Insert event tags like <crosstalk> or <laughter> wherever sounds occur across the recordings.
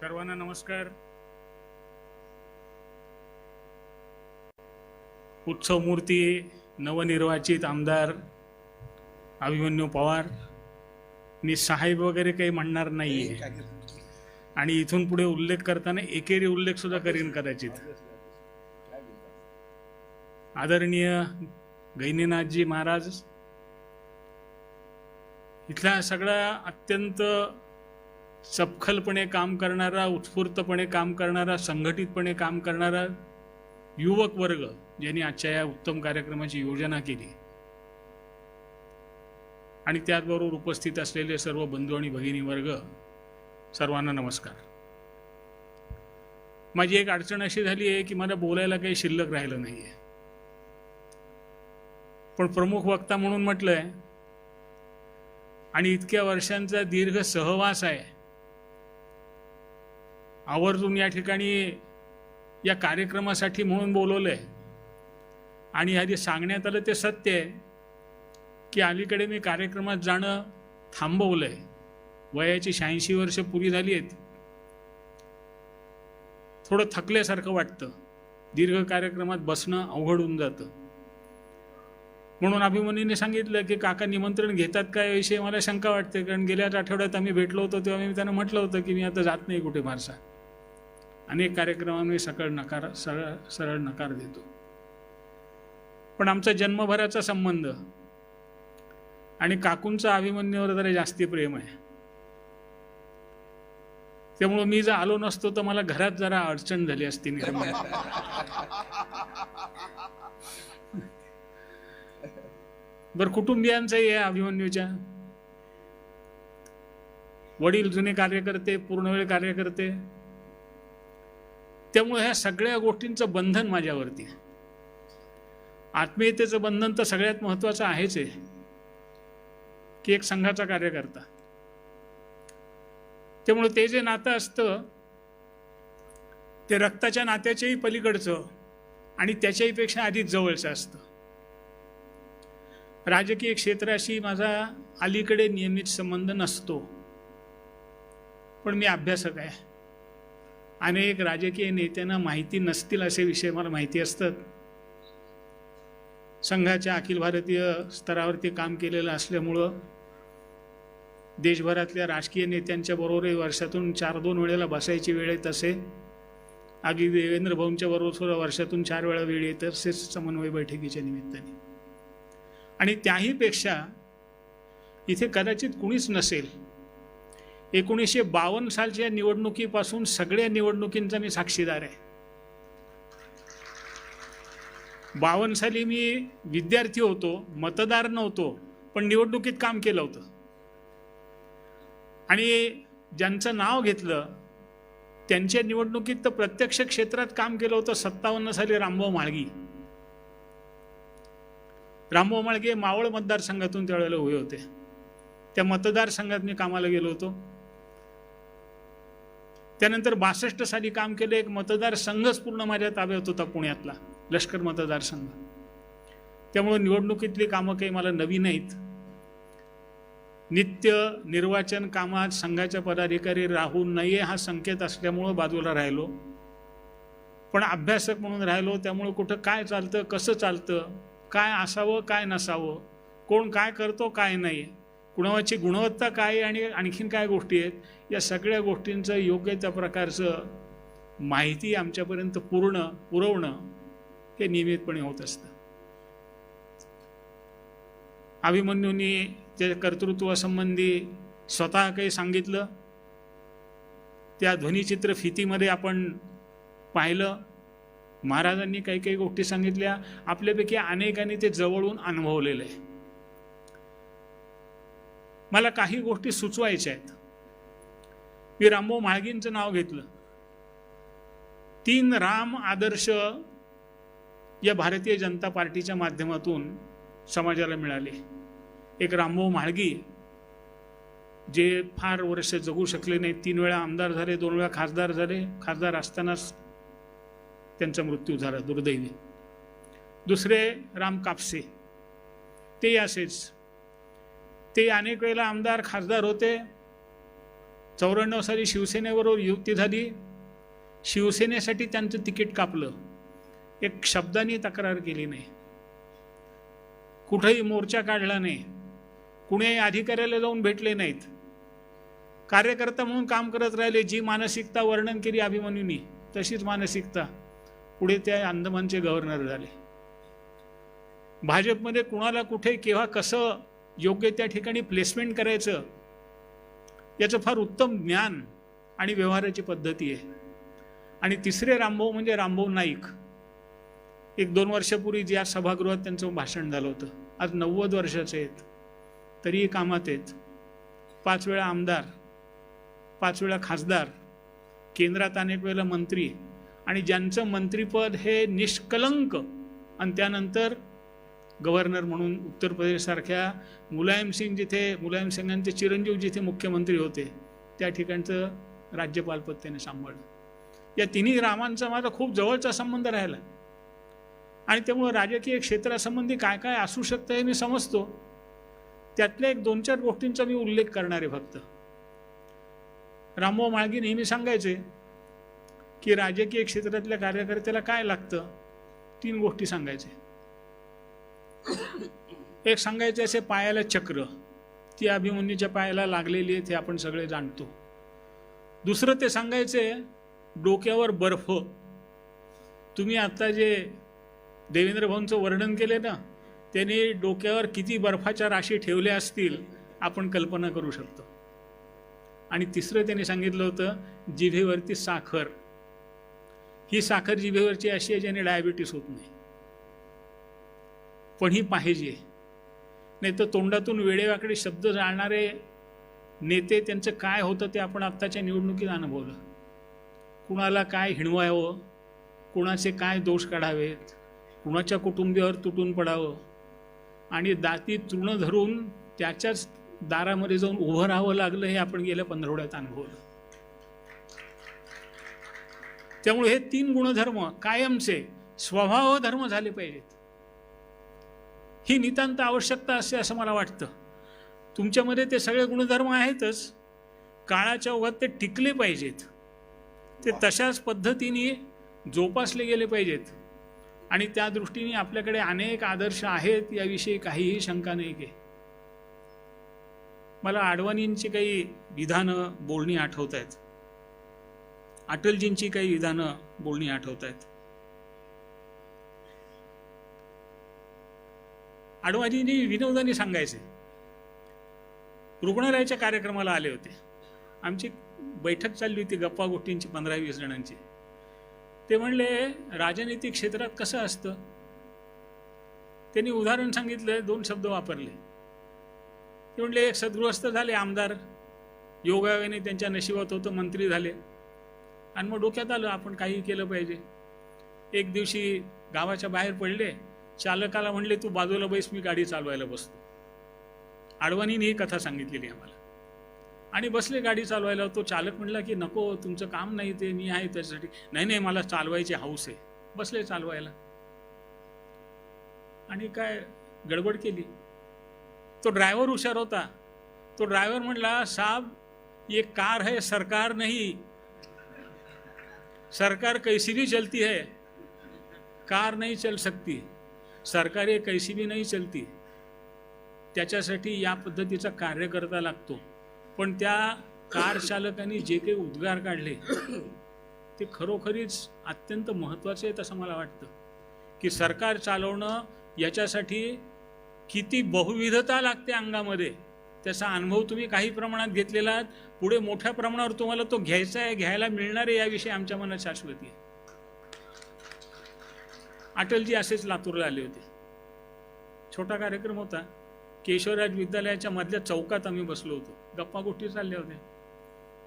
सर्वांना नमस्कार. उत्सव मूर्ती नवनिर्वाचित आमदार अभिमन्यू पवार. मी साहेब वगैरे काही म्हणणार नाही आहे आणि इथून पुढे उल्लेख करताना एकेरी उल्लेख सुद्धा करीन कदाचित. आदरणीय गैनीनाथजी महाराज इथला सगळा अत्यंत सपखलपणे काम करणारा उत्स्फूर्तपणे काम करणारा संघटितपणे काम करणारा युवक वर्ग ज्यांनी आजच्या या उत्तम कार्यक्रमाची योजना केली. आणि त्याचबरोबर उपस्थित असलेले सर्व बंधू आणि भगिनी वर्ग सर्वांना नमस्कार. माझी एक अडचण अशी झाली आहे की मला बोलायला काही शिल्लक राहिलं नाही आहे पण प्रमुख वक्ता म्हणून म्हटलंय आणि इतक्या वर्षांचा दीर्घ सहवास आहे आवर्जून या ठिकाणी या कार्यक्रमासाठी म्हणून बोलवलंय. आणि आधी सांगण्यात आलं ते सत्य आहे की अलीकडे मी कार्यक्रमात जाणं थांबवलंय. वयाची शहाऐंशी वर्ष पुरी झाली आहेत. थोडं थकल्यासारखं वाटतं. दीर्घ कार्यक्रमात बसणं अवघड होऊन जातं. म्हणून अभिमन्यूने सांगितलं की काका निमंत्रण घेतात काय याविषयी? मला शंका वाटते कारण गेल्याच आठवड्यात आम्ही भेटलो होतो तेव्हा मी त्यांना म्हटलं होतं की मी आता जात नाही कुठे फारसा. अनेक कार्यक्रमांनी सकळ नकार सरळ सरळ नकार देतो. पण आमचा जन्मभराचा संबंध आणि काकूंचा अभिमन्यूवर जरा जास्ती प्रेम आहे. त्यामुळं मी जर आलो नसतो तर मला घरात जरा अडचण झाली असती निर्माण बरं कुटुंबियांचंही आहे अभिमन्यूच्या. वडील जुने कार्यकर्ते पूर्णवेळ कार्यकर्ते त्यामुळे ह्या सगळ्या गोष्टींचं बंधन माझ्यावरती आहे. आत्मीयतेचं बंधन तर सगळ्यात महत्त्वाचं आहेच आहे. की एक संघाचा कार्यकर्ता. त्यामुळे ते जे नातं असतं ते रक्ताच्या नात्याच्याही पलीकडचं आणि त्याच्याही पेक्षा जवळचं असतं. राजकीय क्षेत्राशी माझा अलीकडे नियमित संबंध नसतो. पण मी अभ्यासक आहे. अनेक राजकीय नेत्यांना माहिती नसतील असे विषय मला माहिती असतात. संघाच्या अखिल भारतीय स्तरावरती काम केलेलं असल्यामुळं देशभरातल्या राजकीय नेत्यांच्या बरोबरही वर्षातून चार दोन वेळेला बसायची वेळ येत असे. अगदी देवेंद्र भाऊंच्या बरोबर सुद्धा वर्षातून चार वेळा वेळ येत असेच समन्वय बैठकीच्या निमित्ताने. आणि त्याहीपेक्षा इथे कदाचित कुणीच नसेल एकोणीसशे बावन्न सालच्या निवडणुकीपासून सगळ्या निवडणुकींचा मी साक्षीदार आहे. बावन्न साली मी विद्यार्थी होतो मतदार नव्हतो पण निवडणुकीत काम केलं होतं. आणि ज्यांचं नाव घेतलं त्यांच्या निवडणुकीत तर प्रत्यक्ष क्षेत्रात काम केलं होतं सत्तावन्न साली रामभाऊ माळगी रामभाऊ माळगे मावळ मतदारसंघातून त्यावेळेला उभे होते. त्या मतदारसंघात मी कामाला गेलो होतो. त्यानंतर बासष्ट साली काम केलं एक मतदारसंघच पूर्ण माझ्या ताब्यात होता पुण्यातला लष्कर मतदारसंघ त्यामुळे निवडणुकीतली कामं काही मला नवी नाहीत. नित्य निर्वाचन कामात संघाच्या पदाधिकारी राहू नये हा संकेत असल्यामुळं बाजूला राहिलो. पण अभ्यासक म्हणून राहिलो त्यामुळं कुठं काय चालतं कसं चालतं काय असावं काय नसावं कोण काय करतो काय नाही कुणाची गुणवत्ता काय आणि आणखीन काय गोष्टी आहेत या सगळ्या गोष्टींचं योग्य त्या प्रकारचं माहिती आमच्यापर्यंत पूर्ण पुरवणं हे नियमितपणे होत असतं. अभिमन्यूंनी त्या कर्तृत्वासंबंधी स्वतः काही सांगितलं त्या ध्वनिचित्र फितीमध्ये आपण पाहिलं. महाराजांनी काही काही गोष्टी सांगितल्या. आपल्यापैकी अनेकांनी ते जवळून अनुभवलेलं आहे. मला काही गोष्टी सुचवायच्या आहेत. मी रामभाऊ म्हाळगींचं नाव घेतलं. तीन राम आदर्श या भारतीय जनता पार्टीच्या माध्यमातून समाजाला मिळाले. एक रामभाऊ म्हाळगी जे फार वर्ष जगू शकले नाही. तीन वेळा आमदार झाले दोन वेळा खासदार झाले. खासदार असतानाच त्यांचा मृत्यू झाला दुर्दैवी. दुसरे राम कापसे ते असेच. ते अनेक वेळेला आमदार खासदार होते. चौऱ्याण्णव साली शिवसेनेबरोबर युती झाली. शिवसेनेसाठी त्यांचं तिकीट कापलं. एक शब्दाने तक्रार केली नाही. कुठेही मोर्चा काढला नाही. कुणीही अधिकाऱ्याला जाऊन भेटले नाहीत. कार्यकर्ता म्हणून काम करत राहिले जी मानसिकता वर्णन केली अभिमन्यूनी तशीच मानसिकता पुढे त्या अंदमानचे गव्हर्नर झाले. भाजपमध्ये कुणाला कुठे केव्हा कसं योग्य त्या ठिकाणी प्लेसमेंट करायचं याचं फार उत्तम ज्ञान आणि व्यवहाराची पद्धती आहे. आणि तिसरे रामभाऊ म्हणजे रामभाऊ नाईक. एक दोन वर्षापूर्वी ज्या सभागृहात त्यांचं भाषण झालं होतं. आज नव्वद वर्षाचे आहेत. तरीही कामात आहेत. पाच वेळा आमदार पाच वेळा खासदार केंद्रात अनेक वेळेला मंत्री. आणि ज्यांचं मंत्रीपद हे निष्कलंक आणि त्यानंतर गव्हर्नर म्हणून उत्तर प्रदेशसारख्या मुलायम सिंग जिथे मुलायम सिंगांचे चिरंजीव जिथे मुख्यमंत्री होते त्या ठिकाणचं राज्यपालपद त्याने सांभाळलं. या तिन्ही रामांचा माझा खूप जवळचा संबंध राहिला. आणि त्यामुळं राजकीय क्षेत्रासंबंधी काय काय असू शकतं हे मी समजतो. त्यातल्या एक दोन चार गोष्टींचा मी उल्लेख करणार आहे फक्त. रामभाऊ माळगी नेहमी सांगायचे की राजकीय क्षेत्रातल्या कार्यकर्त्याला काय लागतं तीन गोष्टी सांगायचे. एक सांगायचे असे पायाला चक्र. ती अभिमन्यूच्या पायाला लागलेली आहे ते आपण सगळे जाणतो. दुसरं ते सांगायचे डोक्यावर बर्फ. तुम्ही आत्ता जे देवेंद्र भाऊंचं वर्णन केले ना त्यांनी डोक्यावर किती बर्फाच्या राशी ठेवल्या असतील आपण कल्पना करू शकतो. आणि तिसरं त्यांनी सांगितलं होतं जिभेवरती साखर. ही साखर जिभेवरची अशी आहे ज्याने डायबिटीस होत नाही. पण ही पाहिजे. नाही तर तोंडातून वेडेवाकडे शब्द जाणणारे नेते त्यांचं काय होतं ते आपण आत्ताच्या निवडणुकीत अनुभवलं. कुणाला काय हिणवावं कुणाचे काय दोष काढावेत कुणाच्या कुटुंबियावर तुटून पडावं आणि दाती तृण धरून त्याच्याच दारामध्ये जाऊन उभं राहावं लागलं हे आपण गेल्या पंधरवड्यात अनुभवलं. त्यामुळे हे तीन गुणधर्म कायमचे स्वभाव धर्म झाले पाहिजेत. ही नितांत आवश्यकता असते असं मला वाटतं. तुमच्यामध्ये ते सगळे गुणधर्म आहेतच. काळाच्या ओघात ते टिकले पाहिजेत. ते तशाच पद्धतीने जोपासले गेले पाहिजेत. आणि त्या दृष्टीने आपल्याकडे अनेक आदर्श आहेत याविषयी काहीही शंका नाही की. मला आडवाणींची काही विधानं बोलणी आठवत आहेत. अटलजींची काही विधानं बोलणी आठवत आहेत. आडवाणींनी विनोदाने सांगायचे. रुग्णालयाच्या कार्यक्रमाला आले होते. आमची बैठक चालली होती गप्पा गोष्टींची पंधरा वीस जणांची. ते म्हणले राजनैतिक क्षेत्रात कसं असतं? त्यांनी उदाहरण सांगितलं दोन शब्द वापरले. ते म्हणले एक सद्गृहस्थ झाले आमदार. योगायोगाने त्यांच्या नशिबात होतं मंत्री झाले. आणि मग डोक्यात आलं आपण काही केलं पाहिजे. एक दिवशी गावाच्या बाहेर पडले. चालकाला म्हणले तू बाजूला बैस मी गाडी चालवायला बसतो. आडवाणीने ही कथा सांगितलेली आम्हाला. आणि बसले गाडी चालवायला. तो चालक म्हणला की नको तुमचं काम नाही ते मी आहे त्याच्यासाठी. नाही नाही मला चालवायची हाऊस आहे. बसले चालवायला. आणि काय गडबड केली. तो ड्रायव्हर हुशार होता. तो ड्रायव्हर म्हणला साहब ये कार है सरकार नाही. सरकार कैसी भी चलती है कार नहीं चल सकती. सरकार ये कैसी भी नाही चलती। त्याच्यासाठी या पद्धतीचा कार्यकर्ता लागतो. पण त्या कार चालकांनी जे काही उद्गार काढले ते खरोखरीच अत्यंत महत्त्वाचे आहेत असं मला वाटतं. की सरकार चालवणं याच्यासाठी किती बहुविधता लागते अंगामध्ये. त्याचा अनुभव तुम्ही काही प्रमाणात घेतलेला आहात. पुढे मोठ्या प्रमाणावर तुम्हाला तो घ्यायचा आहे घ्यायला मिळणार आहे याविषयी आमच्या मनात शाश्वती आहे. अटलजी असेच लातूरला आले होते. छोटा कार्यक्रम होता. केशवराज विद्यालयाच्या मधल्या चौकात आम्ही बसलो होतो. गप्पा गोष्टी चालल्या होत्या.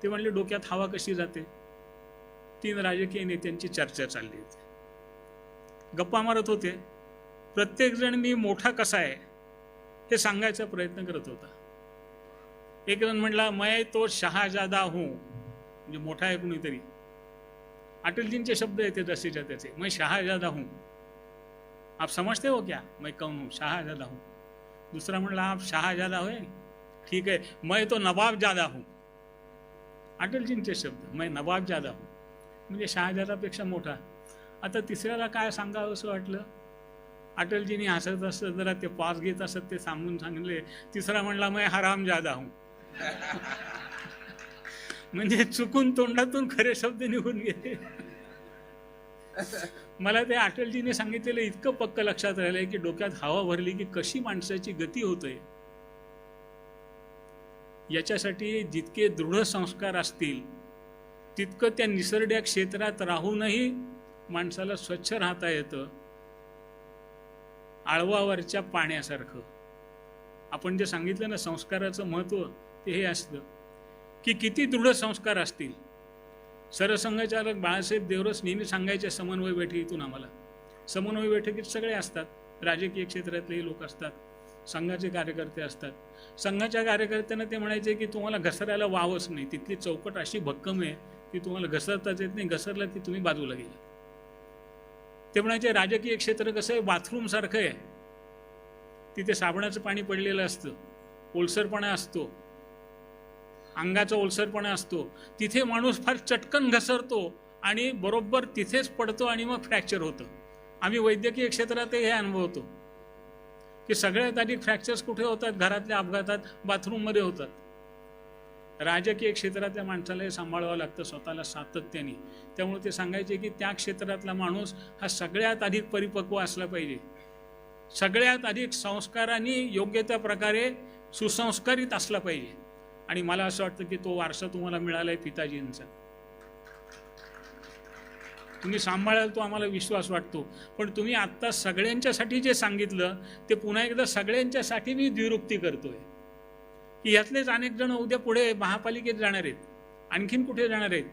ते म्हणले डोक्यात हवा कशी जाते? तीन राजकीय नेत्यांची चर्चा चालली होती. गप्पा मारत होते. प्रत्येकजण मी मोठा कसा आहे? हे सांगायचा प्रयत्न करत होता. एक जण म्हणला मैं तो शहाजादा हूं. म्हणजे मोठा आहे कुणीतरी. अटलजींचे शब्द येते जसेच्या त्याचे मैं शहाजादा हूं. आप समझते हो क्या? मैं कौन हूँ शाहजादा हूँ। दूसरा म्हणला आप शाहजादा होय ठीक आहे मैं तो नवाब जादा अटलजींचे शब्द मैं नवाब जादा म्हणजे शहाजादापेक्षा मोठा। आता तिसऱ्याला काय सांगावं असं वाटलं? अटलजींनी हसत असत जरा ते पास घेत असत ते सांगून सांगितले तिसरा म्हणला मैं हराम जादा हूं. <laughs> म्हणजे चुकून तोंडातून खरे शब्द निघून गेले. मला ते अटलजीने सांगितलेलं इतकं पक्क लक्षात राहिलंय की डोक्यात हवा भरली की कशी माणसाची गती होते याच्यासाठी जितके दृढ संस्कार असतील तितकं त्या निसरड्या क्षेत्रात राहूनही माणसाला स्वच्छ राहता येतं. आळवावरच्या पाण्यासारखं. आपण जे सांगितलं ना संस्काराचं महत्त्व ते हे असतं की किती दृढ संस्कार असतील सरसंघचालक बाळासाहेब देवरस नेहमी सांगायचे समन्वय बैठकीतून आम्हाला. समन्वय बैठकीत सगळे असतात. राजकीय क्षेत्रातलेही लोक असतात. संघाचे कार्यकर्ते असतात. संघाच्या कार्यकर्त्यांना ते म्हणायचे की तुम्हाला घसरायला वावच नाही. तिथली चौकट अशी भक्कम आहे की तुम्हाला घसरताच येत नाही. घसरला की तुम्ही बाजूला गेला. ते म्हणायचे राजकीय क्षेत्र कसं आहे? बाथरूम सारखं आहे. तिथे साबणाचं पाणी पडलेलं असतं. ओलसरपणा असतो. अंगाचा ओलसरपणा असतो. तिथे माणूस फार चटकन घसरतो आणि बरोबर तिथेच पडतो आणि मग फ्रॅक्चर होतं. आम्ही वैद्यकीय क्षेत्रात हे अनुभवतो. की सगळ्यात अधिक फ्रॅक्चर्स कुठे होतात? घरातल्या अपघातात बाथरूममध्ये होतात. राजकीय क्षेत्रातल्या माणसाला हे सांभाळावं लागतं स्वतःला सातत्याने. त्यामुळे ते सांगायचे की त्या क्षेत्रातला माणूस हा सगळ्यात अधिक परिपक्व असला पाहिजे. सगळ्यात अधिक संस्कारांनी योग्य त्या प्रकारे सुसंस्कारित असला पाहिजे. आणि मला असं वाटतं की तो वारसा तुम्हाला मिळाला आहे पिताजींचा. तुम्ही सांभाळाल तो आम्हाला विश्वास वाटतो. पण तुम्ही आत्ता सगळ्यांच्यासाठी जे सांगितलं ते पुन्हा एकदा सगळ्यांच्यासाठी मी द्विरुक्ती करतोय. की यातलेच अनेक जण उद्या पुढे महापालिकेत जाणार आहेत. आणखीन कुठे जाणार आहेत?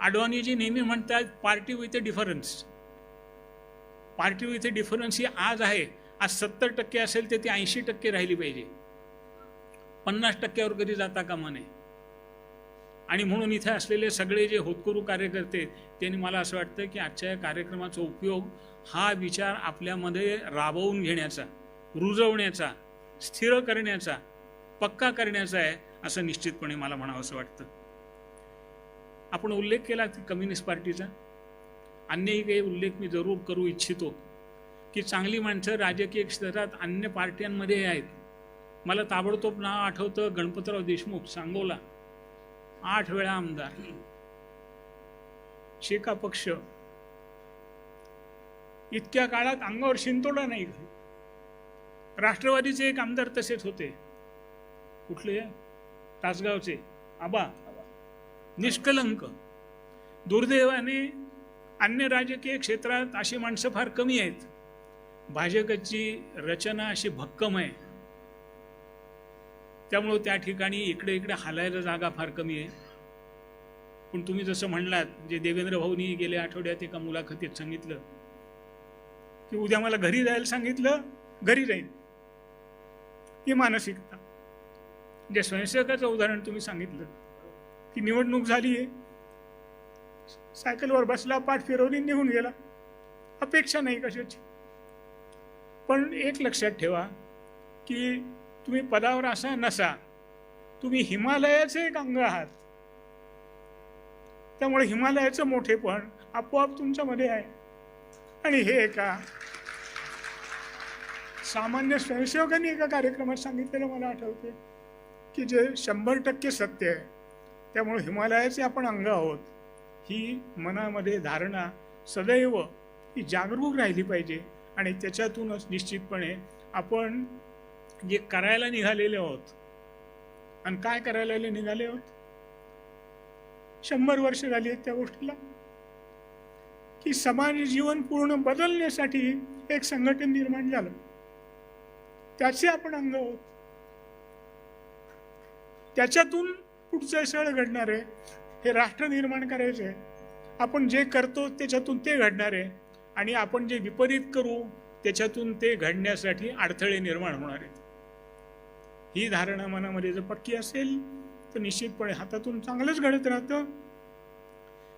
आडवाणीजी नेहमी म्हणतात party with a difference party with a difference ही आज आहे. आज सत्तर टक्के असेल तर ती ऐंशी टक्के राहिली पाहिजे. पन्नास टक्क्यावर कधी जाता कामा नये. आणि म्हणून इथे असलेले सगळे जे होतकरू कार्यकर्ते त्यांनी मला असं वाटतं की आजच्या या कार्यक्रमाचा उपयोग हा विचार आपल्यामध्ये राबवून घेण्याचा रुजवण्याचा स्थिर करण्याचा पक्का करण्याचा आहे असं निश्चितपणे मला म्हणावं असं वाटतं. आपण उल्लेख केला की कम्युनिस्ट पार्टीचा? अन्यही काही उल्लेख मी जरूर करू इच्छितो की चांगली माणसं राजकीय क्षेत्रात अन्य पार्ट्यांमध्ये आहेत. मला ताबडतोब नाव आठवतं गणपतराव देशमुख सांगोला. आठ वेळा आमदार. शेका पक्ष. इतक्या काळात अंगावर शिंतोडा नाही राष्ट्रवादीचे एक आमदार तसेच होते. कुठले? तासगावचे. आबा. निष्कलंक. दुर्दैवाने अन्य राजकीय क्षेत्रात अशी माणसं फार कमी आहेत. भाजपची रचना अशी भक्कम आहे. त्यामुळं त्या ठिकाणी इकडे इकडे हालायला जागा फार कमी आहे. पण तुम्ही जसं म्हणलात जे देवेंद्र भाऊनी गेल्या आठवड्यात एका मुलाखतीत सांगितलं की उद्या मला घरी जायला सांगितलं घरी जाईल ही मानसिकता. जे स्वयंसेवकाचं उदाहरण तुम्ही सांगितलं की निवडणूक झाली आहे. सायकलवर बसला पाठ फिरवली निघून गेला. अपेक्षा नाही कशाची. पण एक लक्षात ठेवा की तुम्ही पदावर असा नसा. तुम्ही हिमालयाचे एक अंग आहात. त्यामुळे हिमालयाचं मोठेपण आपोआप तुमच्यामध्ये आहे. आणि हे एका सामान्य स्वयंसेवकांनी एका कार्यक्रमात सांगितलेलं मला आठवते की जे शंभर टक्के सत्य आहे त्यामुळे हिमालयाचे आपण अंग आहोत. ही मनामध्ये धारणा सदैव ही जागरूक राहिली पाहिजे आणि त्याच्यातूनच निश्चितपणे आपण जे करायला निघालेले आहोत. आणि काय करायला निघाले आहोत? शंभर वर्ष झाली आहेत त्या गोष्टीला. की समाज जीवन पूर्ण बदलण्यासाठी एक संघटन निर्माण झालं. त्याचे आपण अंग आहोत. त्याच्यातून पुढचं सळ घडणार आहे. हे राष्ट्र निर्माण करायचं आहे. आपण जे करतो त्याच्यातून ते घडणार आहे. आणि आपण जे विपरीत करू त्याच्यातून ते घडण्यासाठी अडथळे निर्माण होणार आहेत. ही धारणा मनामध्ये जर पक्की असेल तर निश्चितपणे हातातून चांगलंच घडत राहतं.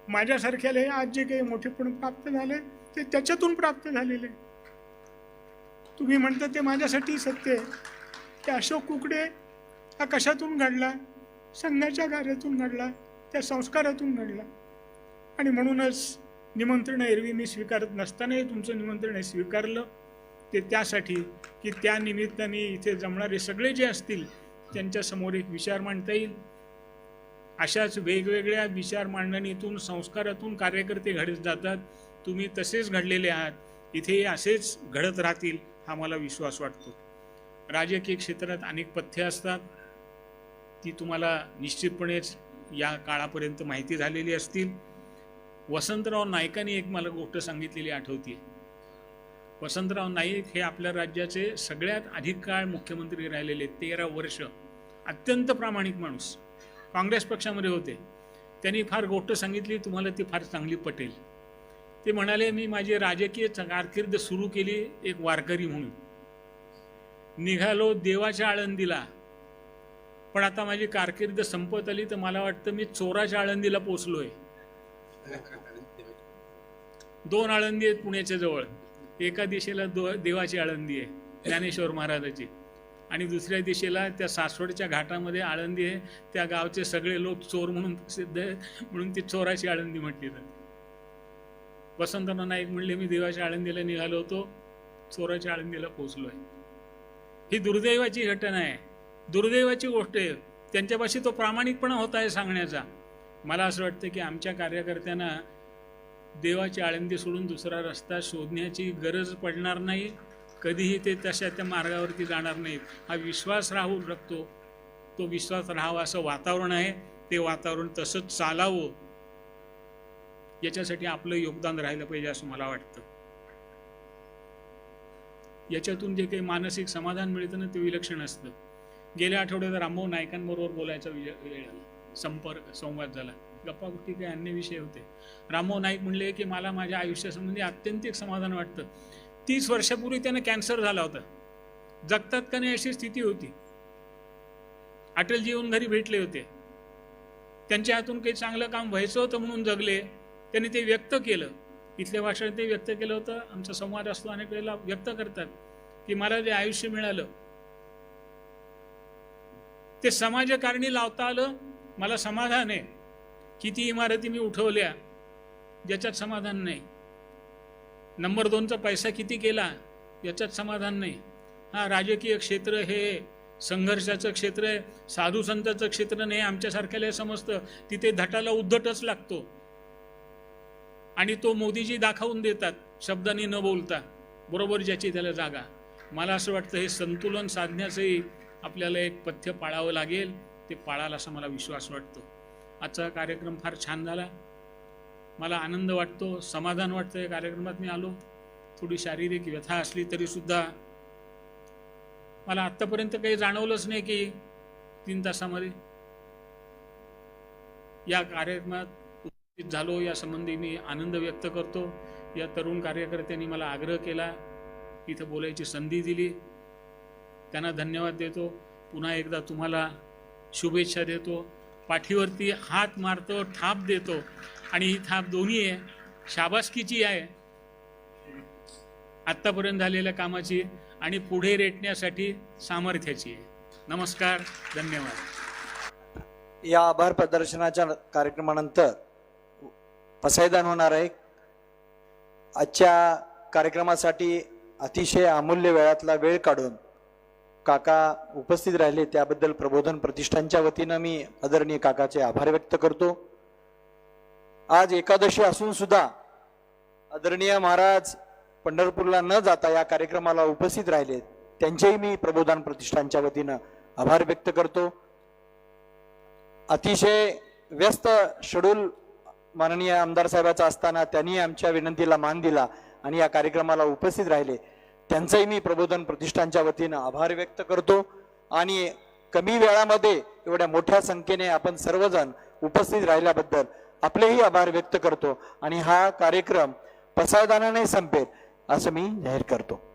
माझ्यासारख्याला आज जे काही मोठेपण प्राप्त झाले ते त्याच्यातून प्राप्त झालेले. तुम्ही म्हणता ते माझ्यासाठी सत्य आहे. की अशोक कुकडे हा कशातून घडला? संघाच्या कार्यातून घडला त्या संस्कारातून घडला. आणि म्हणूनच निमंत्रण एरवी मी स्वीकारत नसतानाही तुमचं निमंत्रण हे स्वीकारलं. ते त्यासाठी की त्या निमित्ताने इथे जमणारे सगळे जे असतील त्यांच्यासमोर एक विचार मांडता येईल. अशाच वेगवेगळ्या विचार मांडणीतून संस्कारातून कार्यकर्ते घडत जातात. तुम्ही तसेच घडलेले आहात. इथे असेच घडत राहतील हा मला विश्वास वाटतो. राजकीय क्षेत्रात अनेक पथ्य असतात. ती तुम्हाला निश्चितपणेच या काळापर्यंत माहिती झालेली असतील. वसंतराव नायकांनी एक मला गोष्ट सांगितलेली आठवते वसंतराव नाईक हे आपल्या राज्याचे सगळ्यात अधिक काळ मुख्यमंत्री राहिलेले तेरा वर्ष अत्यंत प्रामाणिक माणूस. काँग्रेस पक्षामध्ये होते. त्यांनी फार गोष्ट सांगितली तुम्हाला ती फार चांगली पटेल. ते म्हणाले मी माझी राजकीय कारकीर्द सुरू केली एक वारकरी म्हणून. निघालो देवाच्या आळंदीला. पण आता माझी कारकीर्द संपत आली तर मला वाटतं मी चोराच्या आळंदीला पोचलोय. दोन आळंदी आहेत पुण्याच्या जवळ. एका दिशेला दो देवाची आळंदी आहे ज्ञानेश्वर महाराजाची. आणि दुसऱ्या दिशेला त्या सासवडच्या घाटामध्ये आळंदी आहे त्या गावचे सगळे लोक चोर म्हणून प्रसिद्ध आहेत म्हणून ती चोराची आळंदी म्हटली जाते. वसंतराव नाईक म्हणले मी देवाच्या आळंदीला निघालो होतो चोराच्या आळंदीला पोहोचलोय ही दुर्दैवाची घटना आहे. दुर्दैवाची गोष्ट आहे. त्यांच्यापाशी तो प्रामाणिकपणा होता आहे सांगण्याचा. मला असं वाटतं की आमच्या कार्यकर्त्यांना देवाची आळंदी सोडून दुसरा रस्ता शोधण्याची गरज पडणार नाही कधीही ते तशा त्या मार्गावरती जाणार नाहीत. हा विश्वास राहू शकतो. तो विश्वास राहावा असं वातावरण आहे. ते वातावरण तसंच चालावं. याच्यासाठी आपलं योगदान राहिलं पाहिजे असं मला वाटतं. याच्यातून जे काही मानसिक समाधान मिळतं ना ते विलक्षण असतं. गेल्या आठवड्यात रामभाऊ नायकांबरोबर बोलायचा विजय वेळ आला संपर्क संवाद झाला. गप्पा गोष्टी काही अन्य विषय होते. रामो नाईक म्हणले की मला माझ्या आयुष्यासंबंधी अत्यंतिक समाधान वाटतं. तीस वर्षापूर्वी त्यांना कॅन्सर झाला होता. जगतात का नाही अशी स्थिती होती. अटलजी येऊन घरी भेटले होते. त्यांच्या हातून काही चांगलं काम व्हायचं होतं म्हणून जगले. त्यांनी ते व्यक्त केलं. इथल्या भाषेत ते व्यक्त केलं होतं. आमचा संवाद असतो अनेक वेळेला व्यक्त करतात की मला जे आयुष्य मिळालं ते समाजकारणी लावता आलं मला समाधान आहे. किती इमारती मी उठवल्या ज्याच्यात समाधान नाही. नंबर दोनचा पैसा किती केला याच्यात समाधान नाही. हा राजकीय क्षेत्र हे संघर्षाचं क्षेत्र आहे साधू संतांचं क्षेत्र नाही आमच्यासारख्याला समजतं. तिथे धटाला उद्धटच लागतो. आणि तो मोदीजी दाखवून देतात शब्दांनी न बोलता. बरोबर ज्याची त्याला जागा. मला असं वाटतं हे संतुलन साधण्याचंही आपल्याला एक पथ्य पाळावं लागेल. ते पाळायला असा मला विश्वास वाटतो. आजचा कार्यक्रम फार छान झाला. मला आनंद वाटतो समाधान वाटतं या कार्यक्रमात मी आलो. थोडी शारीरिक व्यथा असली तरीसुद्धा मला आत्तापर्यंत काही जाणवलंच नाही की तीन तासामध्ये या कार्यक्रमात उपस्थित झालो या संबंधी मी आनंद व्यक्त करतो. या तरुण कार्यकर्त्यांनी मला आग्रह केला इथं बोलायची संधी दिली. त्यांना धन्यवाद देतो. पुन्हा एकदा तुम्हाला शुभेच्छा देतो. पाठीवरती हात मारतो थाप देतो आणि ही थाप दोन्ही आहे. शाबासकीची आहे. आत्तापर्यंत झालेल्या कामाची आणि पुढे रेटण्यासाठी सामर्थ्याची आहे. नमस्कार धन्यवाद. या आभार प्रदर्शनाच्या कार्यक्रमानंतर पसायदान होणार आहे. आजच्या कार्यक्रमासाठी अतिशय अमूल्य वेळातला वेळ काढून काका उपस्थित राहिले त्याबद्दल प्रबोधन प्रतिष्ठानच्या वतीनं मी आदरणीय काकाचे आभार व्यक्त करतो. आज एकादशी असून सुद्धा आदरणीय महाराज पंढरपूरला न जाता या कार्यक्रमाला उपस्थित राहिले त्यांचेही मी प्रबोधन प्रतिष्ठानच्या वतीनं आभार व्यक्त करतो. अतिशय व्यस्त शेड्यूल माननीय आमदार साहेबाचा असताना त्यांनी आमच्या विनंतीला मान दिला आणि या कार्यक्रमाला उपस्थित राहिले. त्यांचंही मी प्रबोधन प्रतिष्ठानच्या वतीनं आभार व्यक्त करतो. आणि कमी वेळामध्ये एवढ्या मोठ्या संख्येने आपण सर्वजण उपस्थित राहिल्याबद्दल आपलेही आभार व्यक्त करतो. आणि हा कार्यक्रम पसायदानाने संपेल असं मी जाहीर करतो.